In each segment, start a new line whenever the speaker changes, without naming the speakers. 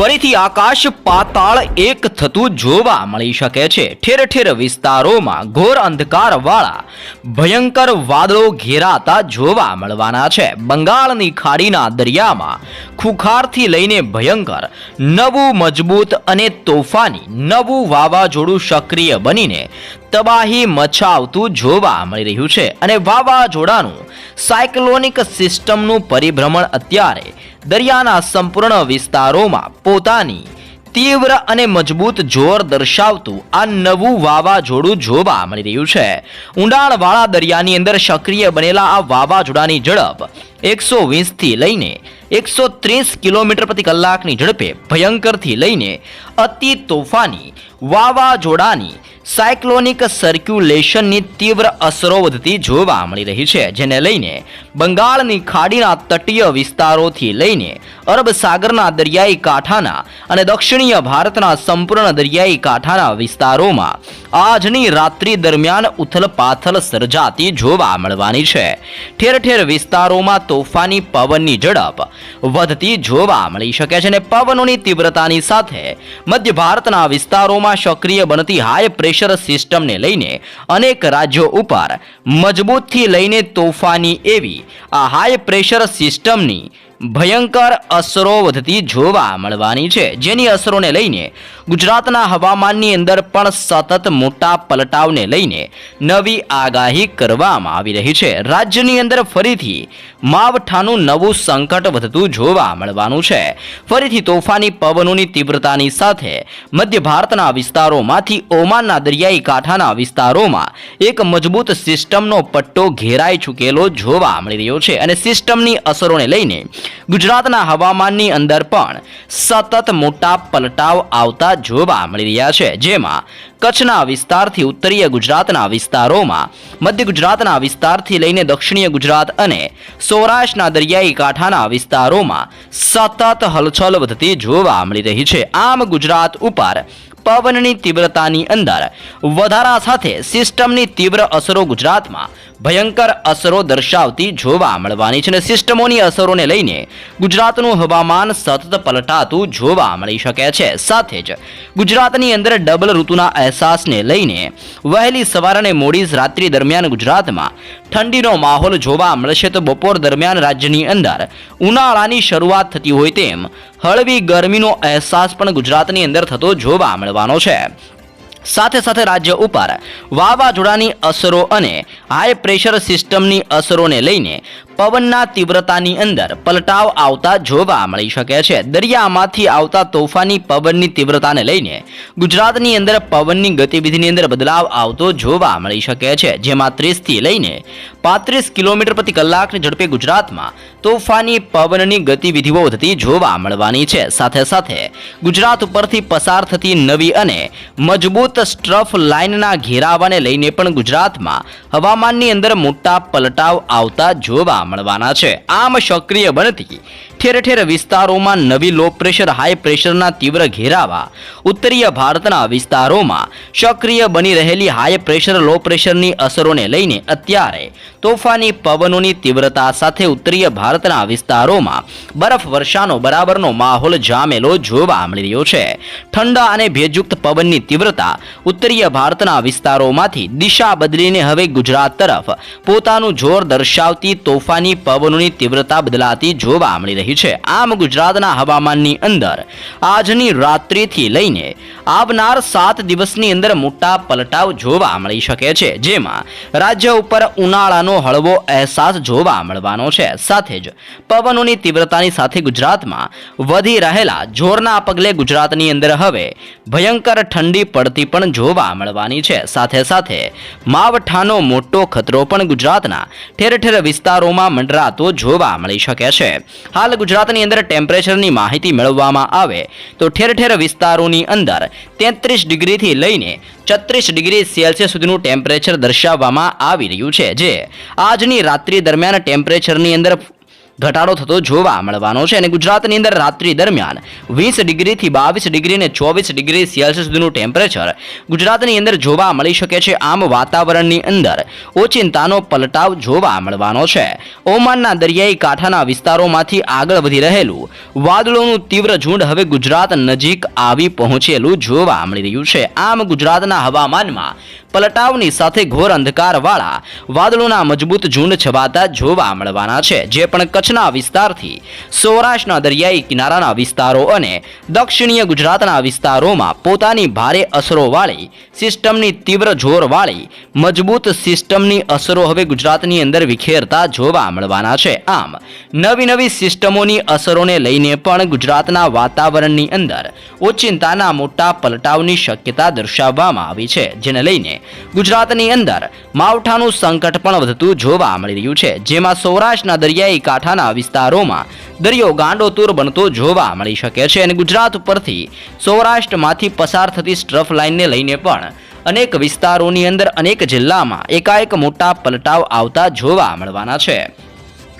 ફરીથી આકાશ પાતાળ એક થતું જોવા મળી શકે છે. ઠેર ઠેર વિસ્તારોમાં ઘોર અંધકારવાળા, ભયંકર વાદળો ઘેરાતા જોવા મળવાના છે. બંગાળની ખાડીના દરિયામાં ખુખારથી લઈને ભયંકર, નવું મજબૂત અને તોફાની, નવું વાવાઝોડું સક્રિય બનીને તબાહી મચાવતું જોવા મળી રહ્યું છે. અને વાવાઝોડાનું સાયક્લોનિક સિસ્ટમનું પરિભ્રમણ અત્યારે દરિયાના સંપૂર્ણ વિસ્તારોમાં પોતાની તીવ્ર અને મજબૂત જોર દર્શાવતું આ નવું વાવાઝોડું જોવા મળી રહ્યું છે. ઊંડાણવાળા દરિયાની અંદર સક્રિય બનેલા આ વાવાઝોડાની ઝડપ એકસો વીસથી લઈને એકસો ત્રીસ કિલોમીટર પ્રતિ કલાકની ઝડપે ભયંકરથી લઈને અતિ તોફાની વાવાઝોડાની સાયક્લોનિક સર્ક્યુલેશનની તીવ્ર અસરો વધતી જોવા મળી રહી છે, જેને લઈને બંગાળની ખાડીના તટીય વિસ્તારોથી લઈને અરબ સાગરના દરિયાઈ કાંઠાના અને દક્ષિણીય ભારતના સંપૂર્ણ દરિયાઈ કાંઠાના વિસ્તારોમાં આજની રાત્રિ દરમિયાન ઉથલપાથલ સર્જાતી જોવા મળવાની છે. ઠેર ઠેર વિસ્તારોમાં તોફાની પવનની ઝડપ વધતી જોવા મળી શકે છે અને પવનોની તીવ્રતાની સાથે મધ્ય ભારતના વિસ્તારોમાં સક્રિય બનતી હાઈ પ્રેશર સિસ્ટમને લઈને અનેક રાજ્યો ઉપર મજબૂતથી લઈને તોફાની એવી આ હાઈ પ્રેશર સિસ્ટમની ભયંકર અસરો વધતી જોવા મળવાની છે. જેની અસરોને લઈને ગુજરાતના હવામાનની અંદર પણ સતત મોટા પલટાવને લઈને નવી આગાહી કરવામાં આવી રહી છે. રાજ્યની અંદર ફરીથી માવઠાનું નવું સંકટ વધતું જોવા મળવાનું છે. ફરીથી તોફાની પવનોની તીવ્રતાની સાથે મધ્ય ભારતના વિસ્તારોમાંથી ઓમાનના દરિયાઈ કાંઠાના વિસ્તારોમાં એક મજબૂત સિસ્ટમનો પટ્ટો ઘેરાઈ ચૂકેલો જોવા મળી રહ્યો છે અને સિસ્ટમની અસરોને લઈને ગુજરાતના હવામાનની અંદર પણ સતત મોટા પલટાવ આવતા જોવા મળી રહ્યા છે. જેમાં કચ્છના વિસ્તારથી ઉત્તરીય ગુજરાતના વિસ્તારોમાં, મધ્ય ગુજરાતના વિસ્તારથી લઈને દક્ષિણીય ગુજરાત અને સૌરાષ્ટ્રના દરિયાઈ કાંઠાના વિસ્તારોમાં સતત હલચલ વધતી જોવા મળી રહી છે. આમ ગુજરાત ઉપર પવનની તીવ્રતાની અંદર. વધારા સાથે સિસ્ટમની તીવ્ર અસરો ગુજરાતમાં ભયંકર અસરો દર્શાવતી જોવા મળવાની છે અને સિસ્ટમોની અસરોને લઈને ગુજરાતનું હવામાન સતત પલટાતું જોવા મળી શકે છે. સાથે જ ગુજરાતની અંદર ડબલ ઋતુના અહેસાસને લઈને વહેલી સવાર અને મોડી રાત્રિ દરમિયાન ગુજરાતમાં ઠંડીનો માહોલ જોવા મળશે. તો બપોર દરમિયાન રાજ્યની અંદર ઉનાળાની શરૂઆત થતી હોય તેમ હળવી ગરમીનો અહેસાસ પણ ગુજરાતની અંદર થતો જોવા મળવાનો છે. સાથે સાથે રાજ્ય ઉપર વાવાઝોડાની અસરો અને હાઈ પ્રેશર સિસ્ટમની અસરોને લઈને પવનના તીવ્રતાની અંદર પલટાવ આવતા જોવા મળી શકે છે. દરિયામાંથી આવતા તોફાની પવનની તીવ્રતાને લઈને ગુજરાતની અંદર પવનની ગતિવિધિની અંદર બદલાવ આવતો જોવા મળી શકે છે. જેમાં ત્રીસથી લઈને પાંત્રીસ કિલોમીટર પ્રતિ કલાકની ઝડપે ગુજરાતમાં તોફાની પવનની ગતિવિધિઓ વધતી જોવા મળવાની છે. સાથે સાથે ગુજરાત ઉપરથી પસાર થતી નવી અને મજબૂત સ્ટ્રફ લાઇનના ઘેરાવાને લઈને પણ ગુજરાતમાં હવામાનની અંદર મોટા પલટાવ આવતા જોવા મળવાના છે. આમ સક્રિય બનતી ઠેર ઠેર વિસ્તારોમાં નવી લો પ્રેશર હાઈ પ્રેશરના તીવ્ર ઘેરાવા ઉત્તરીય ભારતના વિસ્તારોમાં સક્રિય બની રહેલી હાઈ પ્રેશર લો પ્રેશરની અસરોને લઈને અત્યારે તોફાની પવનોની તીવ્રતા સાથે ઉત્તરીય ભારતના વિસ્તારોમાં બરફ વર્ષાનો બરાબરનો માહોલ જામેલો જોવા મળી રહ્યો છે. ઠંડા અને ભેજયુક્ત પવનની તીવ્રતા ઉત્તરીય ભારતના વિસ્તારોમાંથી દિશા બદલીને હવે ગુજરાત તરફ પોતાનું જોર દર્શાવતી તોફાની પવનોની તીવ્રતા બદલાતી જોવા મળી રહી છે. આમ ગુજરાતના હવામાનની અંદર આજની રાત્રિથી લઈને આવનાર સાત દિવસની અંદર મોટા પલટાવ જોવા મળી શકે છે. જેમાં રાજ્ય ઉપર ઉનાળાનો હળવો અહેસાસ જોવા મળવાનો છે. સાથે જ પવનોની તીવ્રતાની સાથે ગુજરાતમાં વધી રહેલા જોરના પગલે ગુજરાતની અંદર હવે ભયંકર ઠંડી પડતી પણ જોવા મળવાની છે. સાથે સાથે માવઠાનો મોટો ખતરો પણ ગુજરાતના ઠેર ઠેર વિસ્તારોમાં મંડરાતો જોવા મળી શકે છે. હાલ ગુજરાતની અંદર ટેમ્પરેચરની માહિતી મેળવવામાં આવે તો ઠેર ઠેર વિસ્તારોની અંદર તેત્રીસ ડિગ્રીથી લઈને છત્રીસ ડિગ્રી સેલ્સિયસ સુધીનું ટેમ્પરેચર દર્શાવવામાં આવી રહ્યું છે. જે આજની રાત્રિ દરમિયાન ટેમ્પરેચરની અંદર ઘટાડો થતો જોવા મળવાનો છે અને ગુજરાતની અંદર રાત્રિ દરમિયાન વીસ ડિગ્રીથી બાવીસ ડિગ્રી અને ચોવીસ ડિગ્રી સેલ્સિયસ સુધીનું ટેમ્પરેચર ગુજરાતની અંદર જોવા મળી શકે છે. આમ વાતાવરણની અંદર ઓચિંતાનો પલટાવ જોવા મળવાનો છે. ઓમાનના દરિયાઈ કાંઠાના વિસ્તારોમાંથી આગળ વધી રહેલું વાદળોનું તીવ્ર ઝુંડ હવે ગુજરાત નજીક આવી પહોંચેલું જોવા મળી રહ્યું છે. આમ ગુજરાતના હવામાનમાં પલટાવની સાથે ઘોર અંધકારવાળા વાદળોના મજબૂત ઝુંડ છવાતા જોવા મળવાના છે. જે પણ કચ્છના વિસ્તારથી સૌરાષ્ટ્રના દરિયાઈ કિનારાના વિસ્તારો અને દક્ષિણીય ગુજરાતના વિસ્તારોમાં પોતાની ભારે અસરોવાળી સિસ્ટમની તીવ્ર જોરવાળી મજબૂત સિસ્ટમની અસરો હવે ગુજરાતની અંદર વિખેરતા જોવા મળવાના છે. આમ, નવી નવી સિસ્ટમોની અસરોને લઈને પણ ગુજરાતના વાતાવરણની અંદર ઓચિંતાના મોટા પલટાવની શક્યતા દર્શાવવામાં આવી છે, જેને લઈને ગુજરાતની અંદર માવઠાનું સંકટ પણ વધતું જોવા મળી રહ્યું છે. જેમાં સૌરાષ્ટ્રના દરિયાઈ કાંઠાના વિસ્તારોમાં દરિયો ગાંડોતુર બનતો જોવા મળી શકે છે અને ગુજરાત ઉપરથી સૌરાષ્ટ્રમાંથી પસાર થતી સ્ટ્રફ લાઇનને લઈને પણ અનેક વિસ્તારોની અંદર અનેક જિલ્લામાં એકાએક મોટા પલટાવ આવતા જોવા મળવાના છે.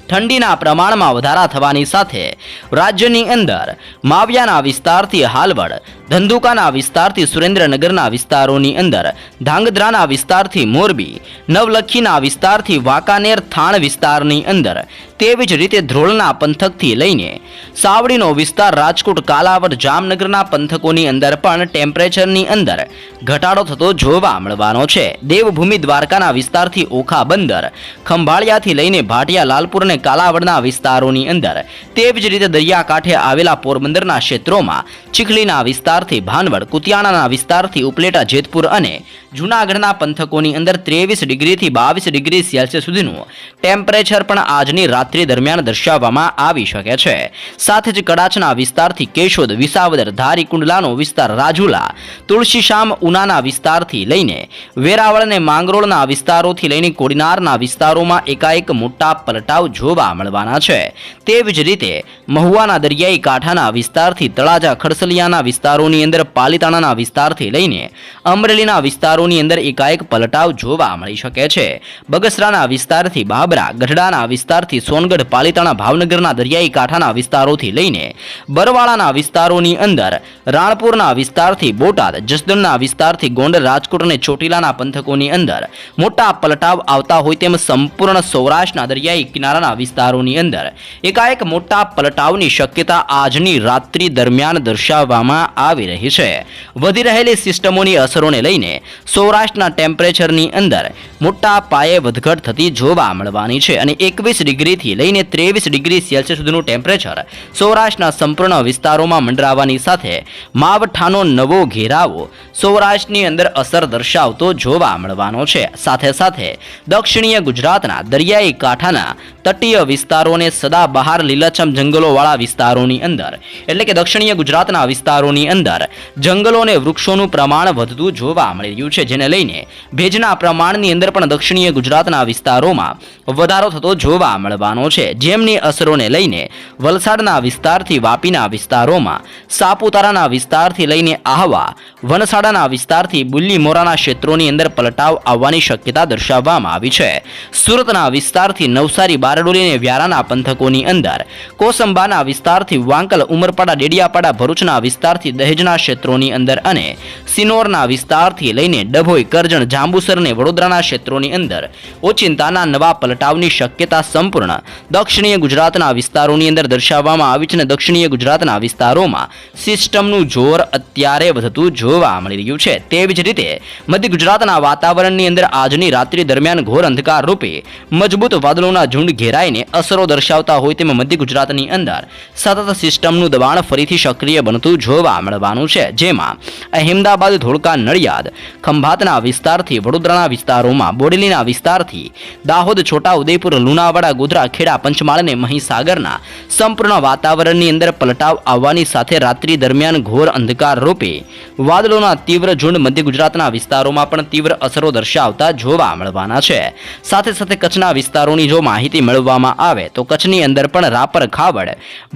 ઠંડીના પ્રમાણમાં વધારા થવાની સાથે રાજ્યની અંદર માવ્યાના વિસ્તારથી હાલવડ ધંધુકાના વિસ્તારથી સુરેન્દ્રનગરના વિસ્તારોની અંદર, ધાંગધ્રાના વિસ્તારથી મોરબી, નવલખીના વિસ્તારથી વાંકાનેર થાણ વિસ્તારની અંદર, તેવી જ રીતે ધ્રોળના પંથકથી લઈને સાવડીનો વિસ્તાર રાજકોટ, કાલાવડ, જામનગરના પંથકોની અંદર પણ ટેમ્પરેચરની અંદર ઘટાડો થતો જોવા મળવાનો છે. દેવભૂમિ દ્વારકાના વિસ્તારથી ઓખા બંદર, ખંભાળિયાથી લઈને ભાટિયા, લાલપુર અને કાલાવડના વિસ્તારોની અંદર, તેવી જ રીતે દરિયાકાંઠે આવેલા પોરબંદરના ક્ષેત્રોમાં ચીખલીના વિસ્તારથી ભાનવડ, કુતિયાણાના વિસ્તારથી ઉપલેટા, જેતપુર અને જૂનાગઢના પંથકોની અંદર ત્રેવીસ ડિગ્રીથી બાવીસ ડિગ્રી સેલ્સિયસ સુધીનું ટેમ્પરેચર પણ આજની રાત્રિ દરમિયાન દર્શાવવામાં આવી શકે છે. સાથે જ કડાચના વિસ્તારથી કેશોદ, વિસાવદર ધારી કુંડલાનો વિસ્તાર રાજુલા, તુલસીશામ, ઉનાના વિસ્તારથી લઈને વેરાવળ અને માંગરોળના વિસ્તારોથી લઈને કોડીનારના વિસ્તારોમાં એકાએક મોટા પલટાવ જોવા મળવાના છે. તેવી જ રીતે મહુવાના દરિયાઈ કાંઠાના વિસ્તારથી તળાજા ખડસલિયાના વિસ્તારોની અંદર પાલિતાણાના વિસ્તારથી લઈને અમરેલીના વિસ્તારોની અંદર એકાએક પલટાવ જોવા મળી શકે છે. બગસરાના વિસ્તારથી બાબરા, ગઢડાના વિસ્તારથી સોનગઢ, પાલિતાણા, ભાવનગરના દરિયાઈ કાંઠાના વિસ્તારોથી લઈને બરવાળાના વિસ્તારોની અંદર રાણપુરના વિસ્તારથી બોટાદ, જસદણના વિસ્તારથી ગોંડલ, રાજકોટ અને ચોટીલાના પંથકોની અંદર મોટા પલટાવ આવતા હોય તેમ સંપૂર્ણ સૌરાષ્ટ્રના દરિયાઈ કિનારાના વિસ્તારોની અંદર એકાએક મોટા પલટાવની શક્યતા આજની રાત્રિ દરમિયાન દર્શાવવામાં આવી રહી છે. વધી રહેલી સિસ્ટમોની અસરોને લઈને સૌરાષ્ટ્રના ટેમ્પરેચરની અંદર મોટા પાયે વધઘટ થતી જોવા મળવાની છે અને એકવીસ ડિગ્રીથી લઈને ત્રેવીસ ડિગ્રી સેલ્સિયસ સુધીનું ટેમ્પરેચર સૌરાષ્ટ્રના સંપૂર્ણ વિસ્તારોમાં મંડરાવાની સાથે માવઠાનો નવો ઘેરાવો સૌરાષ્ટ્રની અંદર અસર દર્શાવતો જોવા મળવાનો છે. સાથે સાથે દક્ષિણીય ગુજરાતના દરિયાઈ કાંઠાના તટીય વિસ્તારોને સદા બહાર લીલાછમ જંગલોવાળા વિસ્તારોની અંદર એટલે કે દક્ષિણીય ગુજરાતના વિસ્તારોની અંદર જંગલો અને વૃક્ષોનું પ્રમાણ વધતું જોવા મળી રહ્યું છે, જેને લઈને ભેજના પ્રમાણની અંદર પણ દક્ષિણીય ગુજરાતના વિસ્તારોમાં વધારો થતો જોવા મળવાનો છે. જેમની અસરોને લઈને વલસાડના વિસ્તારથી વાપીના વિસ્તારોમાં, સાપુતારાના વિસ્તારથી લઈને આહવા, વનસાડાના વિસ્તારથી બુલ્લી મોરાના ક્ષેત્રોની અંદર પલટાવ આવવાની શક્યતા દર્શાવવામાં આવી છે. સુરતના વિસ્તારથી નવસારી, બારડોલી અને વ્યારાના પંથકોની અંદર, કોસંબાના વિસ્તારથી વાંકલ, ઉમરપાડા, ડેડિયાપાડા, ભરૂચના વિસ્તારથી દહેજના ક્ષેત્રોની અંદર અને સિનોરના વિસ્તારથી લઈને ડભોઈ, કરજણ, જાંબુસર અને વડોદરાના ક્ષેત્રોની અંદર ઓચિંતાના નવા પલટાવની શક્યતા સંપૂર્ણ દક્ષિણીય ગુજરાતના વિસ્તારોની અંદર દર્શાવવામાં આવી છે અને દક્ષિણીય ગુજરાતના વિસ્તારોમાં સિસ્ટમનું જોર અત્યારે વધતું જોવા મળી રહ્યું છે. તેવી જ રીતે મધ્ય ગુજરાતના વાતાવરણની અંદર આજની રાત્રિ દરમિયાન ઘોર અંધકાર રૂપે મજબૂત વાદળોના ઝુંડ ઘેરાઈને અસરો દર્શાવતા હોય તેમ મધ્ય ગુજરાતની અંદર સતત સિસ્ટમનું દબાણ ફરીથી સક્રિય બનતું જોવા મળવાનું છે, જેમાં અહેમદાબાદ, ધોળકા, નડિયાદ, ખંભાતના વિસ્તારથી વડોદરાના વિસ્તારોમાં, બોડેલીના વિસ્તારથી દાહોદ છોટા ઉદયપુર લુણાવાડા, ગોધરા, ખેડા, પંચમહાલ અને મહીસાગરના સંપૂર્ણ વાતાવરણની અંદર પલટાવ આવવાની સાથે રાત્રિ દરમિયાન ઘોર અંધકાર રૂપે વાદળોના તીવ્ર ઝુંડ મધ્ય ગુજરાતના વિસ્તારોમાં પણ તીવ્ર અસરો દર્શાવતા જોવા મળવાના છે. સાથે સાથે કચ્છના વિસ્તારોની જો માહિતી મેળવવામાં આવે, તો કચ્છની અંદર પણ રાપર ખાવડ,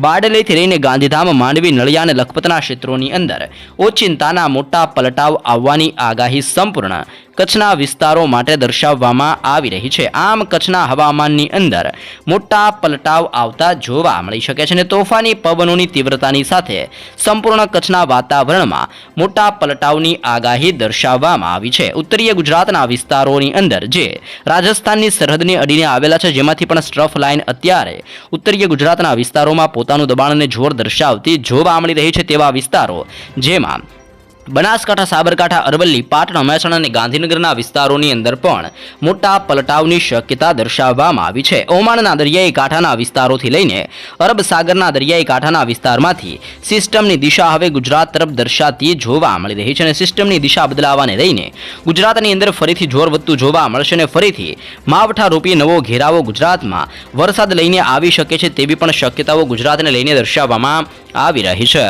બારડોલીથી લઈને ગાંધીધામ, માંડવી, નળિયા અને લખપતના ક્ષેત્રોની અંદર ઓચિંતાના મોટા પલટાવ આવવાની આગાહી સંપૂર્ણ કચ્છના વિસ્તારો માટે દર્શાવવામાં આવી રહી છે. આમ કચ્છના હવામાનની અંદર મોટા પલટાવ આવતા જોવા મળી શકે છે અને તોફાની પવનોની તીવ્રતાની સાથે સંપૂર્ણ કચ્છના વાતાવરણમાં મોટા પલટાવની આગાહી દર્શાવવામાં આવી છે. ઉત્તરીય ગુજરાતના વિસ્તારોની અંદર જે રાજસ્થાનની સરહદને અડીને આવેલા છે, જેમાંથી પણ સ્ટ્રફ લાઇન અત્યારે ઉત્તરીય ગુજરાતના વિસ્તારોમાં પોતાનું દબાણ અને જોર દર્શાવતી જોવા મળી રહી છે તેવા વિસ્તારો, જેમાં બનાસકાંઠા, સાબરકાંઠા, અરવલ્લી, પાટણ, મહેસાણા અને ગાંધીનગરના વિસ્તારોની અંદર પણ મોટા પલટાવની શક્યતા દર્શાવવામાં આવી છે. ઓમાનના દરિયાઈ કાંઠાના વિસ્તારોથી લઈને અરબ સાગરના દરિયાઈ કાંઠાના વિસ્તારમાંથી સિસ્ટમની દિશા હવે ગુજરાત તરફ દર્શાતી જોવા મળી રહી છે અને સિસ્ટમની દિશા બદલાવાને લઈને ગુજરાતની અંદર ફરીથી જોર વધતું જોવા મળશે અને ફરીથી માવઠા રૂપી નવો ઘેરાવો ગુજરાતમાં વરસાદ લઈને આવી શકે છે તેવી પણ શક્યતાઓ ગુજરાતને લઈને દર્શાવવામાં આવી રહી છે.